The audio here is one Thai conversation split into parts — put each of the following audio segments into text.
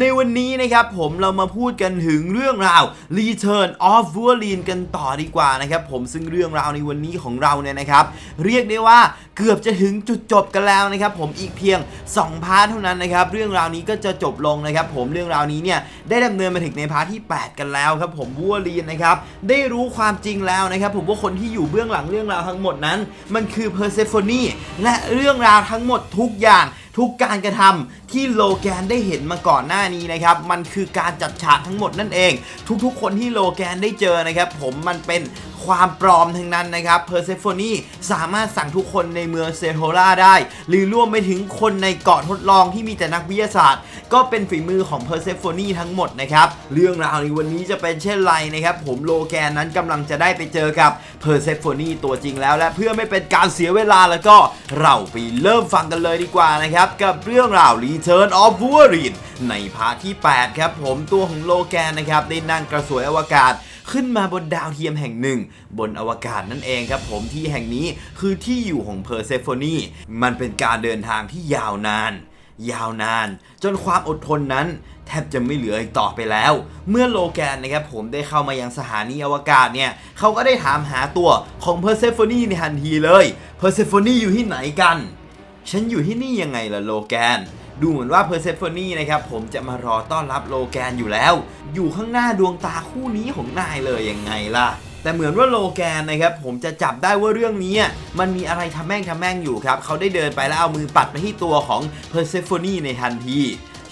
ในวันนี้นะครับผมเรามาพูดกันถึงเรื่องราว Return of Wolverine กันต่อดีกว่านะครับผมซึ่งเรื่องราวในวันนี้ของเราเนี่ยนะครับ เรียกได้ว่าเกือบจะถึงจุดจบกันแล้วนะครับผมอีกเพียง 2 พาร์ทเท่านั้นนะครับเรื่องราวนี้ก็จะจบลงนะครับผมเรื่องราวนี้เนี่ยได้ดำเนินมาถึงในพาร์ทที่ 8 กันแล้วครับผมวัวลีนนะครับได้รู้ความจริงแล้วนะครับผมว่าคนที่อยู่เบื้องหลังเรื่องราวทั้งหมดนั้น มันคือเพอร์เซโฟนีและเรื่องราวทั้งหมดทุกอย่าง ทุกการกระทำที่โลแกนได้เห็นมาก่อนหน้านี้นะครับมันคือการจัดฉากทั้งหมดนั่นเอง ทุกๆ คนที่โลแกนได้เจอนะครับผมมันเป็นความปลอมทั้งนั้นนะครับเพอร์เซโฟนีสามารถสั่งทุกคนในเมืองเซโทราได้ หรือรวมไปถึงคนในเกาะทดลองที่มีแต่นักวิทยาศาสตร์ ก็เป็นฝีมือของเพอร์เซโฟนีทั้งหมดนะครับเรื่องราวในวันนี้จะเป็นเช่นไรนะครับผมโลแกนนั้นกำลังจะได้ไปเจอกับเพอร์เซโฟนีตัวจริงแล้วและเพื่อไม่เป็นการเสียเวลาแล้วก็เราไปเริ่มฟังกันเลยดีกว่านะครับกับเรื่องราว Return of Wolverine ในพาร์ทที่ 8 ครับผมตัวของโลแกนนะครับได้นั่งกระสวยอวกาศขึ้นมาบนดาวเทียมแห่งหนึ่ง บนอวกาศนั่นเองครับผมที่แห่งนี้คือที่อยู่ของเพอร์เซโฟนีมันเป็นการเดินทางที่ยาวนาน ยาวนาน จนความอดทนนั้นแทบจะไม่เหลืออีกต่อไปแล้ว เมื่อโลแกนนะครับผมได้เข้ามายังสถานีอวกาศเนี่ยเขาก็ได้ถามหาตัวของเพอร์เซโฟนีในทันทีเลยเพอร์เซโฟนีอยู่ที่ไหนกัน ฉันอยู่ที่นี่ยังไงล่ะโลแกน ดูเหมือนว่าเพอร์เซโฟนีนะครับผมจะมารอต้อนรับโลแกนอยู่แล้ว อยู่ข้างหน้าดวงตาคู่นี้ของนายเลยยังไงล่ะแต่เหมือนว่าโลแกนนะครับผมจะจับได้ว่าเรื่องนี้มันมีอะไรทำแม่งทำแม่งอยู่ครับเขาได้เดินไปแล้วเอามือปัดไปที่ตัวของเพอร์เซโฟนีในทันที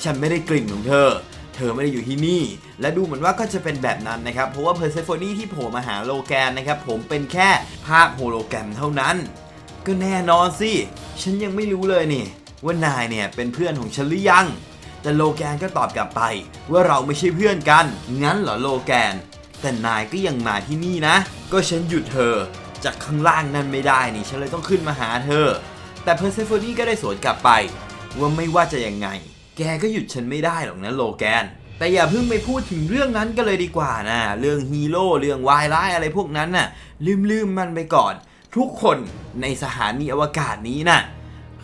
ฉันไม่ได้กลิ่นของเธอ เธอไม่ได้อยู่ที่นี่ และดูเหมือนว่าก็จะเป็นแบบนั้นนะครับ เพราะว่าเพอร์เซโฟนีที่โผล่มาหาโลแกนนะครับผมเป็นแค่ภาพโฮโลแกรมเท่านั้น ก็แน่นอนสิ ฉันยังไม่รู้เลยนี่ ว่านายเนี่ยเป็นเพื่อนของฉันหรือยัง แต่โลแกนก็ตอบกลับไป ว่าเราไม่ใช่เพื่อนกัน งั้นเหรอโลแกน แต่นายก็ยังมาที่นี่นะ ก็ฉันหยุดเธอ จากข้างล่างนั่นไม่ได้นี่ฉันเลยต้องขึ้นมาหาเธอ แต่เพอร์เซโฟนีก็ได้สวนกลับไป ว่าไม่ว่าจะยังไง แกก็หยุดฉันไม่ได้หรอกนะโลแกน แต่อย่าเพิ่งไปพูดถึงเรื่องนั้นกันเลยดีกว่านะ เรื่องฮีโร่เรื่องวายร้ายอะไรพวกนั้นน่ะลืมลืมๆมันไปก่อน ทุกคนในสถานีอวกาศนี้น่ะ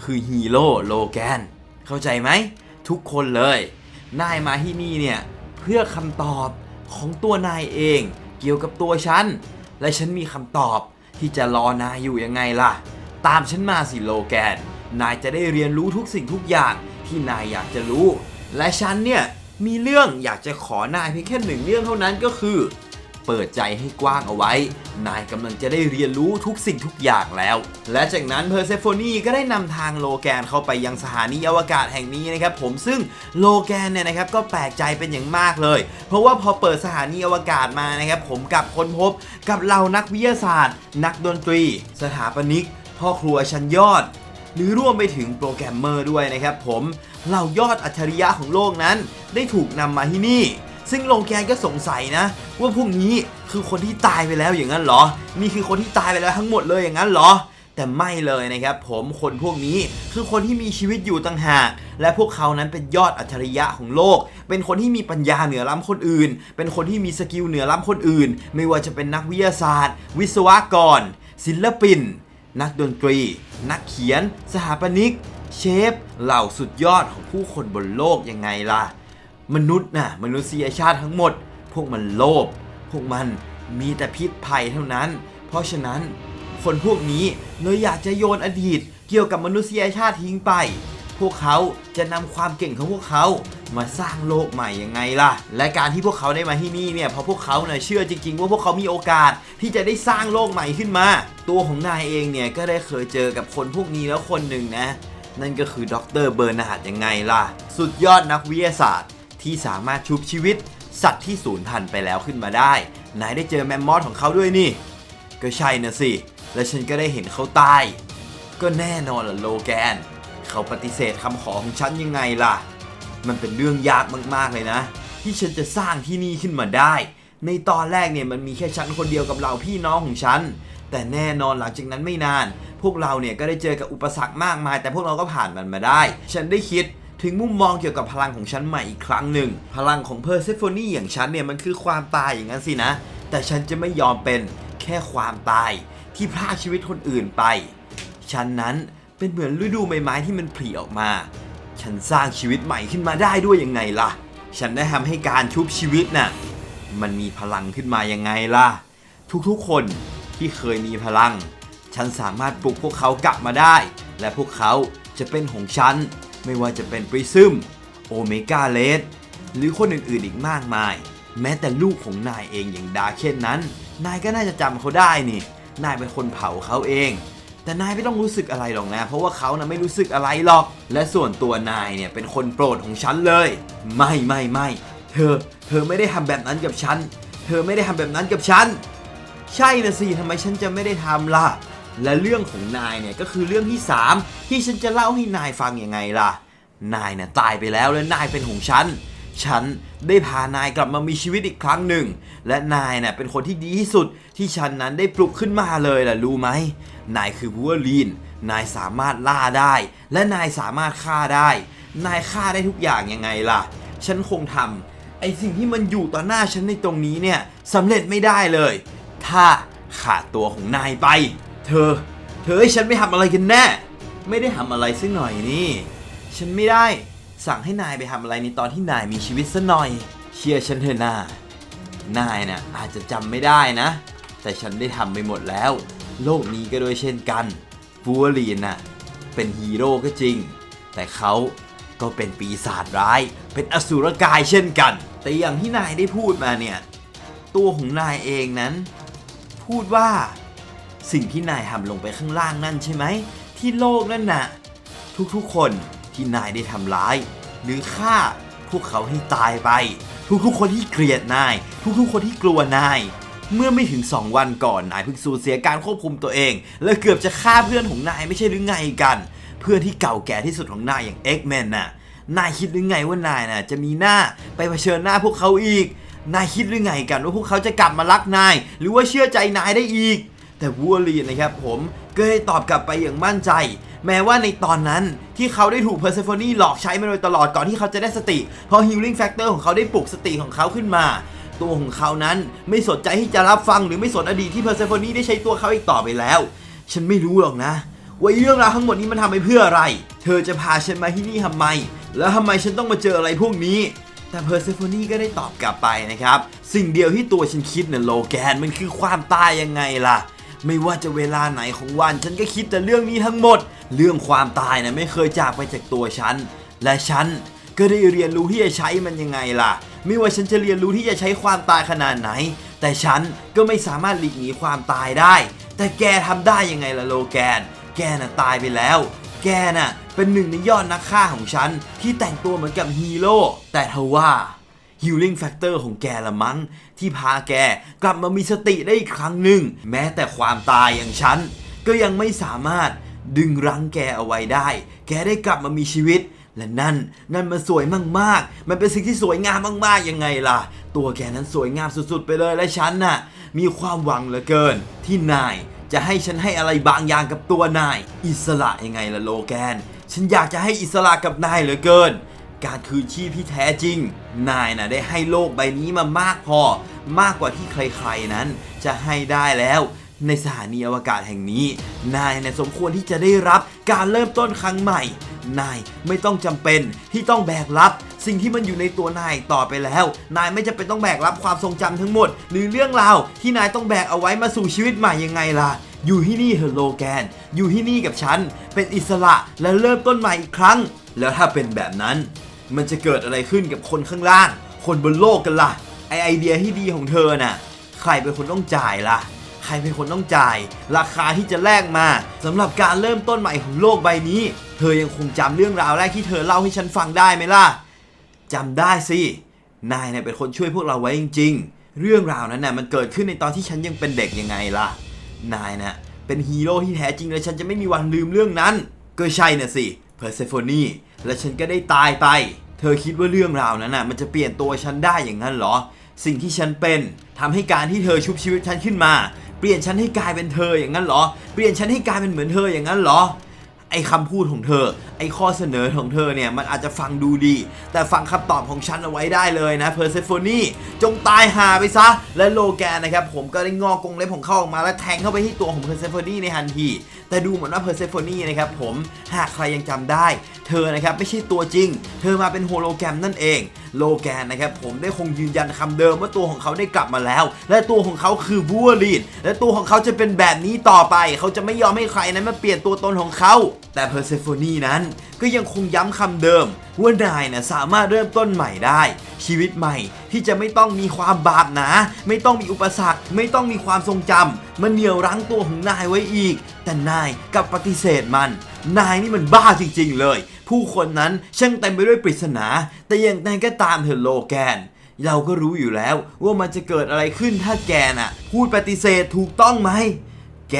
คือฮีโร่โลแกน เข้าใจไหม ทุกคนเลย นายมาที่นี่เนี่ย เพื่อคำตอบของตัวนายเองเกี่ยวกับตัวฉัน และฉันมีคำตอบที่จะรอนายอยู่ยังไงล่ะ ตามฉันมาสิโลแกน นายจะได้เรียนรู้ทุกสิ่งทุกอย่างที่นายอยากจะรู้ และฉันเนี่ยมีเรื่องอยากจะขอนายเพียงแค่หนึ่งเรื่องเท่านั้นก็คือ เปิดใจให้กว้างเอาไว้ นายกำลังจะได้เรียนรู้ทุกสิ่งทุกอย่างแล้ว และจากนั้นเพอร์เซโฟนีก็ได้นำทางโลแกนเข้าไปยังสถานีอวกาศแห่งนี้นะครับผมซึ่งโลแกนเนี่ยนะครับก็แปลกใจเป็นอย่างมากเลย เพราะว่าพอเปิดสถานีอวกาศมานะครับผมกับค้นพบกับเหล่านักวิทยาศาสตร์ นักดนตรี สถาปนิก พ่อครัวชั้นยอดหรือร่วมไปถึงโปรแกรมเมอร์ด้วยนะครับผมเหล่ายอดอัจฉริยะของโลกนั้น ได้ถูกนำมาที่นี่ ซึ่งโลแกนก็สงสัยนะ ว่าพวกนี้คือคนที่ตายไปแล้วอย่างนั้นเหรอ นี่คือคนที่ตายไปแล้วทั้งหมดเลยอย่างนั้นเหรอ แต่ไม่เลยนะครับผมคนพวกนี้คือคนที่มีชีวิตอยู่ต่างหาก และพวกเขานั้นเป็นยอดอัจฉริยะของโลก เป็นคนที่มีปัญญาเหนือล้ำคนอื่น เป็นคนที่มีสกิลเหนือล้ำคนอื่น ไม่ว่าจะเป็นนักวิทยาศาสตร์ วิศวกร ศิลปิน นักดนตรี นักเขียน สถาปนิก เชฟ เหล่าสุดยอดของผู้คนบนโลกยังไงล่ะ มนุษย์น่ะมนุษยชาติทั้งหมด พวกมันโลภพวกมันมีแต่พิษภัยเท่านั้น เพราะฉะนั้นคนพวกนี้เลยอยากจะโยนอดีตเกี่ยวกับมนุษยชาติทิ้งไป พวกเขาจะนำความเก่งของพวกเขามาสร้างโลกใหม่ยังไงล่ะ และการที่พวกเขาได้มาที่นี่เนี่ยเพราะพวกเขาเนี่ยเชื่อจริง ๆ ว่าพวกเขามีโอกาสที่จะได้สร้างโลกใหม่ขึ้นมา ตัวของนายเองเนี่ยก็ได้เคยเจอกับคนพวกนี้แล้วคนหนึ่งนะ นั่นก็คือดรเบอร์นาร์ดยังไงล่ะ สุดยอดนักวิทยาศาสตร์ ที่สามารถชุบชีวิต สัตว์ที่สูญพันธุ์ไปแล้วขึ้นมาได้ นายได้เจอแมมมอสของเขาด้วยนี่ ก็ใช่นะสิ และฉันก็ได้เห็นเขาตาย ก็แน่นอนล่ะโลแกน เขาปฏิเสธคำขอของฉันยังไงล่ะ มันเป็นเรื่องยากมากๆเลยนะ ที่ฉันจะสร้างที่นี่ขึ้นมาได้ ในตอนแรกเนี่ยมันมีแค่ฉันคนเดียวกับเราพี่น้องของฉัน แต่แน่นอนหลังจากนั้นไม่นาน พวกเราเนี่ยก็ได้เจอกับอุปสรรคมากมาย แต่พวกเราก็ผ่านมันมาได้ ฉันได้คิด ถึงมุมมองเกี่ยวกับพลังของฉันใหม่อีกครั้งหนึ่ง พลังของเพอร์เซโฟนีอย่างฉันเนี่ยมันคือความตายอย่างนั้นสินะ แต่ฉันจะไม่ยอมเป็นแค่ความตายที่พรากชีวิตคนอื่นไป ฉันนั้นเป็นเหมือนฤดูใบไม้ที่มันผลิออกมา ฉันสร้างชีวิตใหม่ขึ้นมาได้ด้วยยังไงล่ะ ฉันได้ทำให้การชุบชีวิตน่ะ มันมีพลังขึ้นมายังไงล่ะ ทุกๆคนที่เคยมีพลัง ฉันสามารถปลุกพวกเขากลับมาได้ และพวกเขาจะเป็นของฉัน ไม่ว่าจะเป็นปริซึมโอเมก้าเลสหรือคนอื่นๆอีกมากมาย แม้แต่ลูกของนายเองอย่างดาเคนนั้น นายก็น่าจะจำเขาได้นี่ นายเป็นคนเผาเขาเอง แต่นายไม่ต้องรู้สึกอะไรหรอกนะ เพราะว่าเขานะไม่รู้สึกอะไรหรอก และส่วนตัวนายเนี่ยเป็นคนโปรดของฉันเลย ไม่ไม่ไม่เธอ เธอไม่ได้ทำแบบนั้นกับฉัน เธอไม่ได้ทำแบบนั้นกับฉัน ใช่นะสิทำไมฉันจะไม่ได้ทำล่ะ และเรื่องของนายเนี่ยก็คือเรื่องที่ 3 ที่ฉันจะเล่าให้นายฟังยังไงล่ะ นายน่ะตายไปแล้วและนายเป็นของฉัน ฉันได้พานายกลับมามีชีวิตอีกครั้งหนึ่ง และนายน่ะเป็นคนที่ดีที่สุดที่ฉันนั้นได้ปลุกขึ้นมาเลยล่ะรู้ไหม นายคือวัวลีน นายสามารถล่าได้ และนายสามารถฆ่าได้ นายฆ่าได้ทุกอย่างยังไงล่ะ ฉันคงทำไอสิ่งที่มันอยู่ต่อหน้าฉันในตรงนี้เนี่ยสำเร็จไม่ได้เลย ถ้าขาดตัวของนายไป เธอ เธอให้ฉันไม่ทำอะไรกันแน่ ไม่ได้ทำอะไรสักหน่อยนี่ ฉันไม่ได้สั่งให้นายไปทำอะไรในตอนที่นายมีชีวิตสักหน่อย เชื่อฉันเถอะนานายน่ะอาจจะจำไม่ได้นะ แต่ฉันได้ทำไปหมดแล้ว โลกนี้ก็โดยเช่นกันฟูวลีนน่ะเป็นฮีโร่ก็จริง แต่เขาก็เป็นปีศาจร้าย เป็นอสูรกายเช่นกัน แต่อย่างที่นายได้พูดมาเนี่ย ตัวของนายเองนั้น พูดว่า สิ่งที่นายทำลงไปข้างล่างนั่นใช่ไหม ที่โลกนั่นน่ะ ทุกๆคนที่นายได้ทำร้าย หรือฆ่าพวกเขาให้ตายไป ทุกๆคนที่เกลียดนาย ทุกๆคนที่กลัวนาย เมื่อไม่ถึง 2 วันก่อนนายเพิ่งสูญเสียการควบคุมตัวเอง และเกือบจะฆ่าเพื่อนของนายไม่ใช่หรือไงกัน เพื่อนที่เก่าแก่ที่สุดของนายอย่าง X-Men น่ะนายคิดหรือไงว่านายน่ะจะมีหน้าไปเผชิญหน้าพวกเขาอีก นายคิดหรือไงกันว่าพวกเขาจะกลับมารักนาย หรือว่าเชื่อใจนายได้อีก แต่วัวลีนะครับผมก็ได้ตอบกลับไปอย่างมั่นใจ แม้ว่าในตอนนั้นที่เขาได้ถูกเพอร์เซโฟนีหลอกใช้มาโดยตลอดก่อนที่เขาจะได้สติ เพราะฮิลลิ่งแฟกเตอร์ของเขาได้ปลุกสติของเขาขึ้นมาตัวของเขานั้นไม่สนใจที่จะรับฟังหรือไม่สนอดีตที่เพอร์เซโฟนีได้ใช้ตัวเขาอีกต่อไปแล้ว ฉันไม่รู้หรอกนะว่าเรื่องราวทั้งหมดนี้มันทำไปเพื่ออะไร เธอจะพาฉันมาที่นี่ทำไม แล้วทำไมฉันต้องมาเจออะไรพวกนี้ แต่เพอร์เซโฟนีก็ได้ตอบกลับไปนะครับ สิ่งเดียวที่ตัวฉันคิดเนี่ยโลแกนมันคือความตายยังไงล่ะ ไม่ว่าจะเวลาไหนของวัน ฉันก็คิดแต่เรื่องนี้ทั้งหมด เรื่องความตายนะไม่เคยจากไปจากตัวฉัน และฉันก็ได้เรียนรู้ที่จะใช้มันยังไงล่ะ ไม่ว่าฉันจะเรียนรู้ที่จะใช้ความตายขนาดไหน แต่ฉันก็ไม่สามารถหลีกหนีความตายได้ แต่แกทำได้ยังไงล่ะโลแกน แกน่ะตายไปแล้ว แกน่ะเป็นหนึ่งในยอดนักฆ่าของฉันที่แต่งตัวเหมือนกับฮีโร่แต่ทว่า Healing Factor ของแกละมั้งที่พาแกกลับมามีสติได้อีกครั้งหนึ่ง แม้แต่ความตายอย่างฉัน ก็ยังไม่สามารถดึงรั้งแกเอาไว้ได้ แกได้กลับมามีชีวิต และนั่นนั่นมันสวยมากๆ มันเป็นสิ่งที่สวยงามมากๆยังไงล่ะ ตัวแกนั้นสวยงามสุดๆ ไปเลยและฉันน่ะ มีความหวังเหลือเกิน ที่นายจะให้ฉันให้อะไรบางอย่างกับตัวนาย อิสระยังไงล่ะโลแกน ฉันอยากจะให้อิสระกับนายเหลือเกิน การคืนชีพที่แท้จริง นายนะได้ให้โลกใบนี้มามากพอ มากกว่าที่ใครๆนั้น จะให้ได้แล้ว ในสถานีอวกาศแห่งนี้ นายนะสมควรที่จะได้รับการเริ่มต้นครั้งใหม่ นายไม่ต้องจำเป็นที่ต้องแบกรับสิ่งที่มันอยู่ในตัวนายต่อไปแล้ว นายไม่จำเป็นต้องแบกรับความทรงจำทั้งหมด หรือเรื่องราวที่นายต้องแบกเอาไว้มาสู่ชีวิตใหม่ยังไงล่ะ อยู่ที่นี่เฮอโลแกน อยู่ที่นี่กับฉัน เป็นอิสระและเริ่มต้นใหม่อีกครั้ง แล้วถ้าเป็นแบบนั้น มันจะเกิดอะไรขึ้นกับคนข้างล่าง คนบนโลกกันล่ะ ไอไอเดียที่ดีของเธอน่ะ ใครเป็นคนต้องจ่ายล่ะ ใครเป็นคนต้องจ่าย ราคาที่จะแลกมาสำหรับการเริ่มต้นใหม่ของโลกใบนี้ เธอยังคงจำเรื่องราวแรกที่เธอเล่าให้ฉันฟังได้ไหมล่ะจำได้สิ นายเนี่ยเป็นคนช่วยพวกเราไว้จริง ๆ เรื่องราวนั้นน่ะมันเกิดขึ้นในตอนที่ฉันยังเป็นเด็กยังไงล่ะ นายน่ะเป็นฮีโร่ที่แท้จริงและฉันจะไม่มีวันลืมเรื่องนั้นก็ใช่น่ะสิ เพอร์เซโฟนีและฉันก็ได้ตายไป เธอคิดว่าเรื่องราวนั้นน่ะมันจะเปลี่ยนตัวฉันได้อย่างนั้นเหรอ สิ่งที่ฉันเป็นทำให้การที่เธอชุบชีวิตฉันขึ้นมา เปลี่ยนฉันให้กลายเป็นเธออย่างนั้นเหรอ เปลี่ยนฉันให้กลายเป็นเหมือนเธออย่างนั้นเหรอ ไอ้คำพูดของเธอ ไอ้ข้อเสนอของเธอเนี่ยมันอาจจะฟังดูดี แต่ฟังคำตอบของฉันเอาไว้ได้เลยนะเพอร์เซโฟนีจงตายหาไปซะ และโลแกนนะครับผมก็ได้งอกรงเล็บของเขาออกมาและแทงเข้าไปที่ตัวของเพอร์เซโฟนีในทันที แต่ดูเหมือนว่าเพอร์เซโฟนีนะครับผมหากใครยังจำได้ เธอนะครับไม่ใช่ตัวจริง เธอมาเป็นโฮโลแกรมนั่นเองโลแกนนะครับผมได้คงยืนยันคำเดิมว่าตัวของเขาได้กลับมาแล้ว และตัวของเขาคือวัวลีนและตัวของเขาจะเป็นแบบนี้ต่อไป เขาจะไม่ยอมให้ใครนั้นมาเปลี่ยนตัวตนของเขา แต่เพอร์เซโฟนีนั้นก็ยังคงย้ำคำเดิม ว่านายนะสามารถเริ่มต้นใหม่ได้ ชีวิตใหม่ที่จะไม่ต้องมีความบาปนาไม่ต้องมีอุปสรรค ไม่ต้องมีความทรงจำมันเหนี่ยวรั้งตัวของนายไว้อีก แต่นายกลับปฏิเสธมัน นายนี่มันบ้าจริง ๆ เลย ผู้คนนั้นช่างเต็มไปด้วยปริศนา แต่อย่างไรก็ตามเถอโลแกนเราก็รู้อยู่แล้วว่ามันจะเกิดอะไรขึ้นถ้าแกน่ะ พูดปฏิเสธถูกต้องไหม แก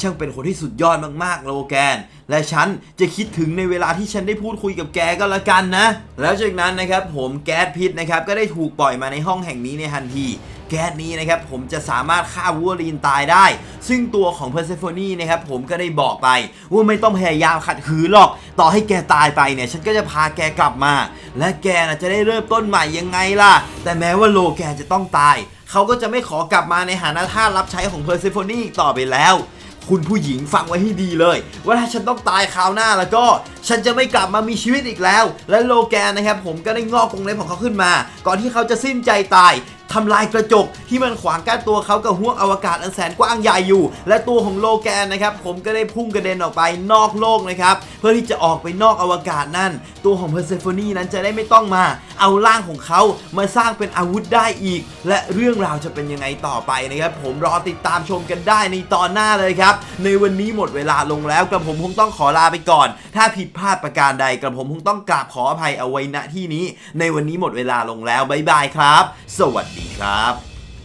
ช่างเป็นคนที่สุดยอดมากๆโลแกน และฉันจะคิดถึงในเวลาที่ฉันได้พูดคุยกับแกก็แล้วกันนะ แล้วจากนั้นนะครับผมแก๊สพิษนะครับก็ได้ถูกปล่อยมาในห้องแห่งนี้ในทันทีแก๊สนี้นะครับผมจะสามารถฆ่าวัวลีนตายได้ ซึ่งตัวของเพอร์เซโฟนีนะครับผมก็ได้บอกไป ว่าไม่ต้องพยายามขัดขืนหรอก ต่อให้แกตายไปเนี่ยฉันก็จะพาแกกลับมา และแกนะจะได้เริ่มต้นใหม่ยังไงล่ะ แต่แม้ว่าโลแกนจะต้องตาย เขาก็จะไม่ขอกลับมาในฐานะท่าสรับใช้ของเพอร์เซโฟนีอีกต่อไปแล้ว คุณผู้หญิงฟังไว้ให้ดีเลย ว่าถ้าฉันต้องตายคราวหน้าแล้วก็ ฉันจะไม่กลับมามีชีวิตอีกแล้ว และโลแกนนะครับผมก็ได้งอกกรงเล็บของเขาขึ้นมา ก่อนที่เขาจะสิ้นใจตายทำลายกระจกที่มันขวางกั้นตัวเขากับห้วงอวกาศอันแสนกว้างใหญ่อยู่ และตัวของโลแกนนะครับผมก็ได้พุ่งกระเด็นออกไปนอกโลกนะครับเพื่อที่จะออกไปนอกอวกาศนั่น ตัวของเพอร์เซโฟนีนั้นจะได้ไม่ต้องมา เอาร่างของเขามาสร้างเป็นอาวุธได้อีก และเรื่องราวจะเป็นยังไงต่อไปนะครับ ผมรอติดตามชมกันได้ในตอนหน้าเลยครับ ในวันนี้หมดเวลาลงแล้วกระผมคงต้องขอลาไปก่อน ถ้าผิดพลาดประการใดกระผมคงต้องกราบขออภัยเอาไว้ณที่นี้ ในวันนี้หมดเวลาลงแล้วบ๊ายบายครับ สวัสดีครับ